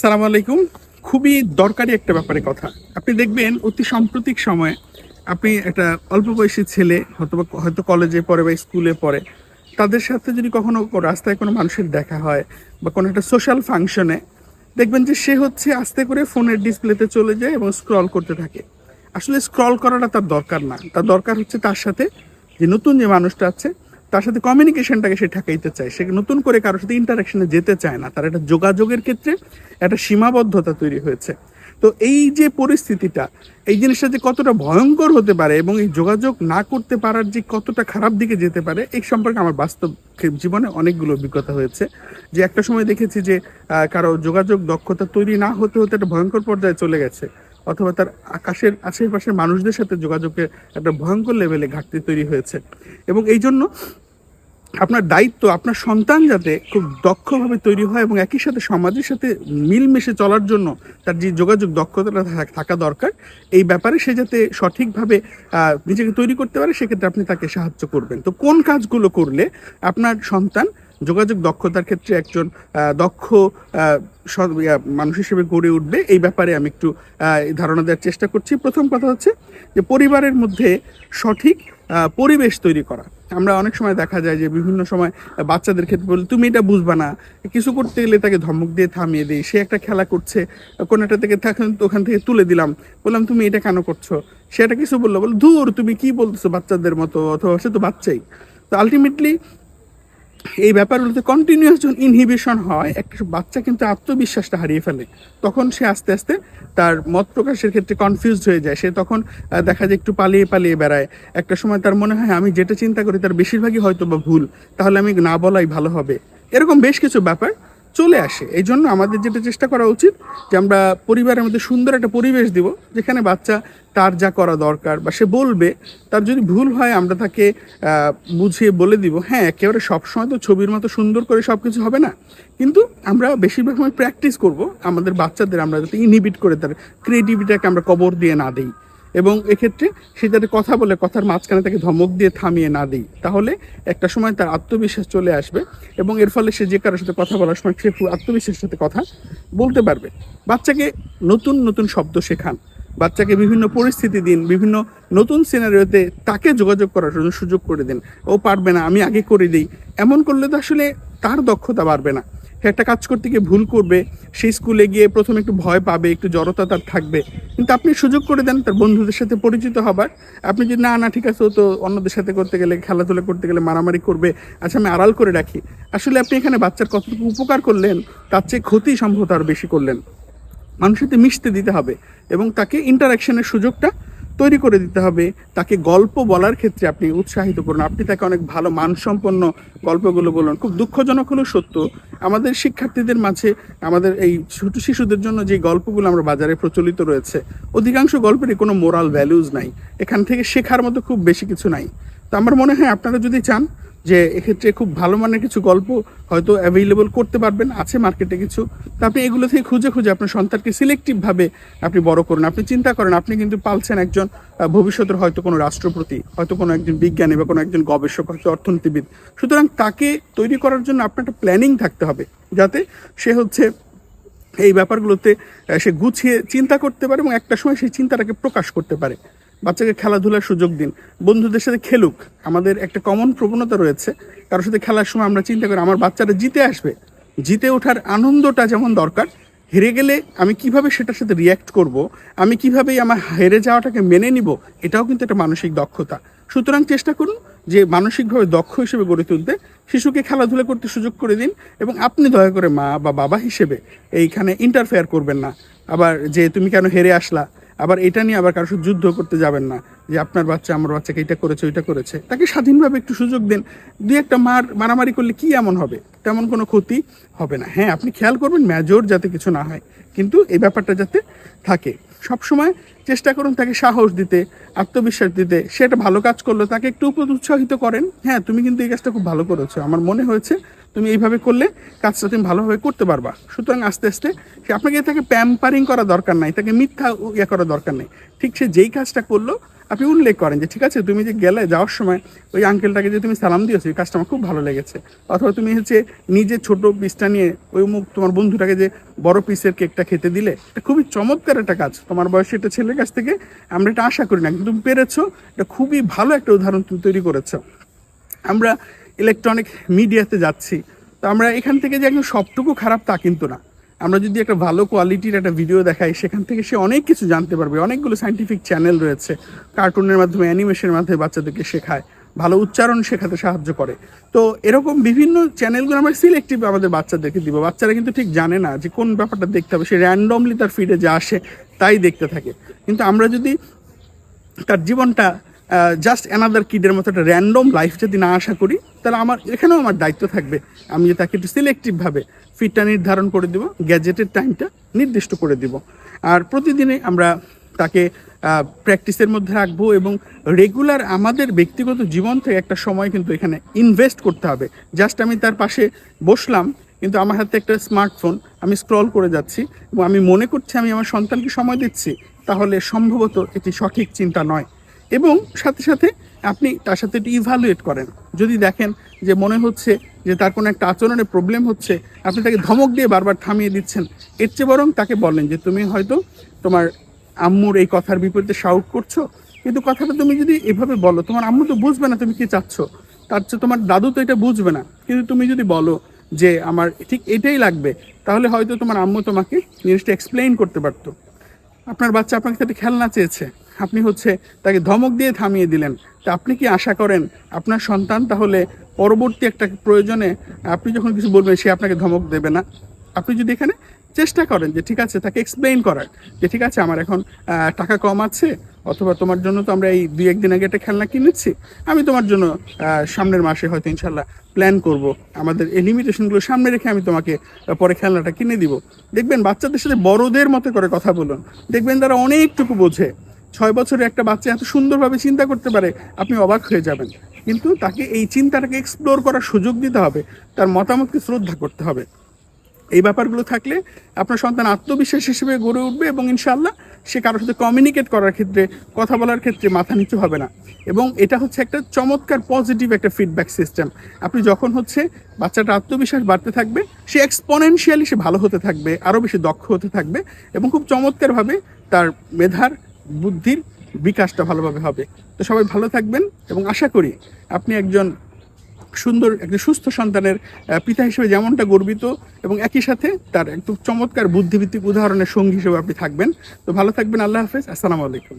সালাম আলাইকুম। খুবই দরকারি একটা ব্যাপারে কথা। আপনি দেখবেন অতি সাম্প্রতিক সময়ে আপনি একটা অল্প বয়সী ছেলে হয়তো হয়তো কলেজে পড়ে বা স্কুলে পড়ে, তাদের সাথে যদি কখনো রাস্তায় কোনো মানুষের দেখা হয় বা কোনো একটা সোশ্যাল ফাংশনে দেখবেন যে সে হচ্ছে আস্তে করে ফোনের ডিসপ্লেতে চলে যায় এবং স্ক্রল করতে থাকে। আসলে স্ক্রল করাটা তার দরকার না। তার দরকার হচ্ছে তার সাথে যে নতুন যে মানুষটা আছে তার সাথে কমিউনিকেশনটাকে সে ঠেকাইতে চায়। সে নতুন করে কারোর সাথে ইন্টারাকশনে যেতে চায় না। তার একটা যোগাযোগের ক্ষেত্রে একটা সীমাবদ্ধতা তৈরি হয়েছে। তো এই যে পরিস্থিতিটা, এই জিনিসটা যে কতটা ভয়ঙ্কর হতে পারে এবং এই যোগাযোগ না করতে পারার যে কতটা খারাপ দিকে যেতে পারে, এই সম্পর্কে আমার বাস্তব জীবনে অনেকগুলো অভিজ্ঞতা হয়েছে। যে একটা সময় দেখেছি যে কারও যোগাযোগ দক্ষতা তৈরি না হতে হতে একটা ভয়ঙ্কর পর্যায়ে চলে গেছে। অথবা তার আকাশের আশেপাশের মানুষদের সাথে যোগাযোগের একটা ভয়ঙ্কর লেভেলে ঘাটতি তৈরি হয়েছে। এবং এই জন্য আপনার দায়িত্ব, আপনার সন্তান যাতে খুব দক্ষভাবে তৈরি হয় এবং একই সাথে সমাজের সাথে মিলমিশে চলার জন্য তার যে যোগাযোগ দক্ষতাটা থাক- দরকার, এই ব্যাপারে সে যাতে সঠিকভাবে নিজেকে তৈরি করতে পারে, সেক্ষেত্রে আপনি তাকে সাহায্য করবেন। তো কোন কাজগুলো করলে আপনার সন্তান যোগাযোগ দক্ষতার ক্ষেত্রে একজন দক্ষ মানুষ হিসেবে গড়ে উঠবে, এই ব্যাপারে আমি একটু ধারণা দেওয়ার চেষ্টা করছি। প্রথম কথা হচ্ছে যে পরিবারের মধ্যে সঠিক পরিবেশ তৈরি করা। আমরা অনেক সময় দেখা যায় যে বিভিন্ন সময় বাচ্চাদের ক্ষেত্রে বলি, তুমি এটা বুঝবা না। কিছু করতে গেলে তাকে ধমক দিয়ে থামিয়ে দিই। সে একটা খেলা করছে, কোনো একটা থেকে তখন ওখান থেকে তুলে দিলাম। বললাম, তুমি এটা কেন করছ? সেটা কিছু বলল। বলো দূর তুমি কি বলতেছো বাচ্চাদের মতো? অথবা সে তো বাচ্চাই। তো আলটিমেটলি এই ব্যাপারগুলোতে কন্টিনিউয়াস যখন ইনহিবিশন হয়, একটা বাচ্চা কিন্তু আত্মবিশ্বাসটা হারিয়ে ফেলে। তখন সে আস্তে আস্তে তার মত প্রকাশের ক্ষেত্রে কনফিউজড হয়ে যায়। সে তখন দেখা যায় একটু পালিয়ে পালিয়ে বেড়ায়। একটা সময় তার মনে হয়, আমি যেটা চিন্তা করি তার বেশিরভাগই হয়তো বা ভুল, তাহলে আমি না বলাই ভালো হবে। এরকম বেশ কিছু ব্যাপার। চলে আসে। এই জন্য আমাদের যেটা চেষ্টা করা উচিত যে আমরা পরিবারের মধ্যে সুন্দর একটা পরিবেশ দিব, যেখানে বাচ্চা তার যা করা দরকার বা সে বলবে, তার যদি ভুল হয় আমরা তাকে বুঝিয়ে বলে দিব হ্যাঁ একেবারে সবসময় তো ছবির মতো সুন্দর করে সব কিছু হবে না। কিন্তু আমরা বেশিরভাগ সময় প্র্যাকটিস করব, আমাদের বাচ্চাদের আমরা যাতে ইনহিবিট করে তার ক্রিয়েটিভিটাকে আমরা কবর দিয়ে না দিই। এবং এক্ষেত্রে সে যাতে কথা বলে, কথার মাঝখানে তাকে ধমক দিয়ে থামিয়ে না দিই। তাহলে একটা সময় তার আত্মবিশ্বাস চলে আসবে এবং এর ফলে সে যে কারোর সাথে কথা বলার সময় সে আত্মবিশ্বাসের সাথে কথা বলতে পারবে। বাচ্চাকে নতুন নতুন শব্দ শেখান। বাচ্চাকে বিভিন্ন পরিস্থিতি দিন, বিভিন্ন নতুন সিনারিওতে তাকে যোগাযোগ করার জন্য সুযোগ করে দিন। ও পারবে না, আমি আগে করে দিই। এমন করলে তো আসলে তার দক্ষতা বাড়বে না। একটা কাজ করতে গিয়ে ভুল করবে, সেই স্কুলে গিয়ে প্রথমে একটু ভয় পাবে, একটু জড়তা তার থাকবে। কিন্তু আপনি সুযোগ করে দেন তার বন্ধুদের সাথে পরিচিত হবার। আপনি যদি, না না, ঠিক আছে, ও তো অন্যদের সাথে করতে গেলে, খেলাধুলা করতে গেলে মারামারি করবে আচ্ছা আমি আড়াল করে রাখি। আসলে আপনি এখানে বাচ্চার কতটুকু উপকার করলেন, তার চেয়ে ক্ষতি সম্ভবত আরও বেশি করলেন। মানুষের সাথে মিশতে দিতে হবে এবং তাকে ইন্টারাকশনের সুযোগটা তৈরি করে দিতে হবে। তাকে গল্প বলার ক্ষেত্রে আপনি উৎসাহিত করুন। আপনি তাকে অনেক ভালো মানসম্পন্ন গল্পগুলো বলুন। খুব দুঃখজনক হলেও সত্য। আমাদের শিক্ষার্থীদের মাঝে আমাদের এই ছোট শিশুদের জন্য যে গল্পগুলো আমরা বাজারে প্রচলিত রয়েছে, অধিকাংশ গল্পেরই কোনো মোরাল ভ্যালুজ নাই। এখান থেকে শেখার মতো খুব বেশি কিছু নাই। তো আমার মনে হয় আপনারা যদি চান যে এক্ষেত্রে খুব ভালো মানের কিছু গল্প হয়তো অ্যাভেলেবল করতে পারবেন, আছে মার্কেটে কিছু। তো আপনি এগুলো থেকে খুঁজে খুঁজে আপনার সন্তানকে সিলেক্টিভভাবে আপনি বড় করুন। আপনি চিন্তা করেন, আপনি কিন্তু পালছেন একজন ভবিষ্যতের হয়তো কোনো রাষ্ট্রপতি, হয়তো কোনো একজন বিজ্ঞানী বা কোনো একজন গবেষক, হয়তো অর্থনীতিবিদ। সুতরাং তাকে তৈরি করার জন্য আপনার একটা প্ল্যানিং থাকতে হবে, যাতে সে হচ্ছে এই ব্যাপারগুলোতে সে গুছিয়ে চিন্তা করতে পারে এবং একটা সময় সেই চিন্তাটাকে প্রকাশ করতে পারে। বাচ্চাকে খেলাধুলার সুযোগ দিন। বন্ধুদের সাথে খেলুক। আমাদের একটা কমন প্রবণতা রয়েছে। কারোর সাথে খেলার সময় আমরা চিন্তা করি, আমার বাচ্চাটা জিতে আসবে। জিতে ওঠার আনন্দটা যেমন দরকার, হেরে গেলে আমি কীভাবে সেটার সাথে রিয়্যাক্ট করব, আমি কীভাবে আমার হেরে যাওয়াটাকে মেনে নিব, এটাও কিন্তু একটা মানসিক দক্ষতা। সুতরাং চেষ্টা করুন যে মানসিকভাবে দক্ষ হিসেবে গড়ে তুলতে, শিশুকে খেলাধুলা করতে সুযোগ করে দিন এবং আপনি দয়া করে মা বা বাবা হিসেবে এইখানে ইন্টারফেয়ার করবেন না। আবার যে, তুমি কেন হেরে আসলা? আবার এটা নিয়ে আবার কারোর সাথে যুদ্ধ করতে যাবেন না যে আপনার বাচ্চা, আমার বাচ্চাকে এটা করেছে, ওইটা করেছে। তাকে স্বাধীনভাবে একটু সুযোগ দিন। দুই একটা মার, মারামারি করলে কি এমন হবে? তেমন কোনো ক্ষতি হবে না। হ্যাঁ আপনি খেয়াল করবেন মেজর যাতে কিছু না হয়। কিন্তু এই ব্যাপারটা যাতে থাকে। সবসময় চেষ্টা করুন তাকে সাহস দিতে, আত্মবিশ্বাস দিতে। সে একটা ভালো কাজ করল, তাকে একটু উৎসাহিত করেন। হ্যাঁ তুমি কিন্তু এই কাজটা খুব ভালো করেছ। আমার মনে হয়েছে তুমি এইভাবে করলে কাজটা তুমি ভালোভাবে করতে পারবা। সুতরাং আস্তে আস্তে সে আপনাকে তাকে প্যাম্পারিং করা দরকার নাই তাকে মিথ্যা ইয়ে করা দরকার নেই। ঠিক সে যেই কাজটা করল, আপনি উল্লেখ করেন যে, ঠিক আছে, তুমি যে গেলে যাওয়ার সময় ওই আঙ্কেলটাকে যে তুমি সালাম দিয়েছ, এই কাজটা আমার খুব ভালো লেগেছে। অথবা তুমি হচ্ছে নিজে ছোট পিসটা নিয়ে ওই মুখ তোমার বন্ধুটাকে যে বড় পিসের কেকটা খেতে দিলে, এটা খুবই চমৎকার একটা কাজ। তোমার বয়সে একটা ছেলের কাছ থেকে আমরা এটা আশা করি না, কিন্তু তুমি পেরেছ, এটা খুবই ভালো একটা উদাহরণ তুমি তৈরি করেছ। আমরা ইলেকট্রনিক মিডিয়াতে যাচ্ছি। তো আমরা এখান থেকে যে একদম সবটুকু খারাপ তা কিন্তু না। আমরা যদি একটা ভালো কোয়ালিটির একটা ভিডিও দেখাই, সেখান থেকে সে অনেক কিছু জানতে পারবে। অনেকগুলো সাইন্টিফিক চ্যানেল রয়েছে। কার্টুনের মাধ্যমে অ্যানিমেশনের মাধ্যমে বাচ্চাদেরকে শেখায়। ভালো উচ্চারণ শেখাতে সাহায্য করে। তো এরকম বিভিন্ন চ্যানেলগুলো আমরা সিলেক্টিভ আমাদের বাচ্চাদেরকে দিব। বাচ্চারা কিন্তু ঠিক জানে না যে কোন ব্যাপারটা দেখতে হবে। সে র্যান্ডমলি তার ফিডে যা আসে, তাই দেখতে থাকে। কিন্তু আমরা যদি তার জীবনটা জাস্ট অ্যানাদার কিডের মতো একটা র্যান্ডম লাইফ যদি না আশা করি তাহলে আমার এখানেও আমার দায়িত্ব থাকবে। আমি তাকে একটু সিলেক্টিভভাবে ফিটটা নির্ধারণ করে দিব গ্যাজেটের টাইমটা নির্দিষ্ট করে দিব। আর প্রতিদিনে আমরা তাকে প্র্যাকটিসের মধ্যে রাখব এবং রেগুলার আমাদের ব্যক্তিগত জীবন থেকে একটা সময় কিন্তু এখানে ইনভেস্ট করতে হবে। জাস্ট আমি তার পাশে বসলাম, কিন্তু আমার হাতে একটা স্মার্টফোন আমি স্ক্রল করে যাচ্ছি এবং আমি মনে করছি আমি আমার সন্তানকে সময় দিচ্ছি, তাহলে সম্ভবত এটি সঠিক চিন্তা নয়। এবং সাথে সাথে আপনি তার সাথে একটু ইভ্যালুয়েট করেন। যদি দেখেন যে মনে হচ্ছে যে তার কোনো একটা আচরণে প্রবলেম হচ্ছে, আপনি তাকে ধমক দিয়ে বারবার থামিয়ে দিচ্ছেন, এর চেয়ে বরং তাকে বলেন যে তুমি হয়তো তোমার আম্মুর এই কথার বিপরীতে শাউট করছ। কিন্তু কথাটা তুমি যদি এভাবে বলো, তোমার আম্মু তো বুঝবে না তুমি কি চাচ্ছ। তার চেয়ে তোমার দাদু তো এটা বুঝবে না। কিন্তু তুমি যদি বলো যে আমার ঠিক এটাই লাগবে, তাহলে হয়তো তোমার আম্মু তোমাকে জিনিসটা এক্সপ্লেইন করতে পারতো। আপনার বাচ্চা আপনাকে সাথে খেলনা চেয়েছে। আপনি হচ্ছে তাকে ধমক দিয়ে থামিয়ে দিলেন। তা আপনি কি আশা করেন আপনার সন্তান তাহলে পরবর্তী একটা প্রয়োজনে আপনি যখন কিছু বলবেন সে আপনাকে ধমক দেবে না? আপনি যদি এখানে চেষ্টা করেন যে ঠিক আছে তাকে এক্সপ্লেইন করার যে ঠিক আছে আমার এখন টাকা কম আছে, অথবা তোমার জন্য তো আমরা এই দুই একদিন আগে একটা খেলনা কিনেছি, আমি তোমার জন্য সামনের মাসে হয়তো ইনশাল্লাহ প্ল্যান করব। আমাদের এই লিমিটেশনগুলো সামনে রেখে আমি তোমাকে পরে খেলনাটা কিনে দিব। দেখবেন বাচ্চাদের সাথে বড়দের মতো করে কথা বলুন। দেখবেন তারা অনেকটুকু বোঝে। ছয় বছরের একটা বাচ্চা এত সুন্দরভাবে চিন্তা করতে পারে, আপনি অবাক হয়ে যাবেন। কিন্তু তাকে এই চিন্তাটাকে এক্সপ্লোর করার সুযোগ দিতে হবে, তার মতামতকে শ্রদ্ধা করতে হবে। এই ব্যাপারগুলো থাকলে আপনার সন্তান আত্মবিশ্বাস হিসেবে গড়ে উঠবে এবং ইনশাল্লাহ সে কারোর সাথে কমিউনিকেট করার ক্ষেত্রে, কথা বলার ক্ষেত্রে মাথা নিচু হবে না। এবং এটা হচ্ছে একটা চমৎকার পজিটিভ একটা ফিডব্যাক সিস্টেম আপনি যখন হচ্ছে বাচ্চাটা আত্মবিশ্বাস বাড়তে থাকবে, সে এক্সপনেনশিয়ালি সে ভালো হতে থাকবে, আরও বেশি দক্ষ হতে থাকবে এবং খুব চমৎকারভাবে তার মেধার বুদ্ধির বিকাশটা ভালোভাবে হবে। তো সবাই ভালো থাকবেন এবং আশা করি আপনি একজন সুন্দর, একজন সুস্থ সন্তানের পিতা হিসেবে যেমনটা গর্বিত এবং একই সাথে তার একটু চমৎকার বুদ্ধিভিত্তিক উদাহরণের সঙ্গী হিসেবে আপনি থাকবেন। তো ভালো থাকবেন, আল্লাহ হাফেজ, আসসালামু আলাইকুম।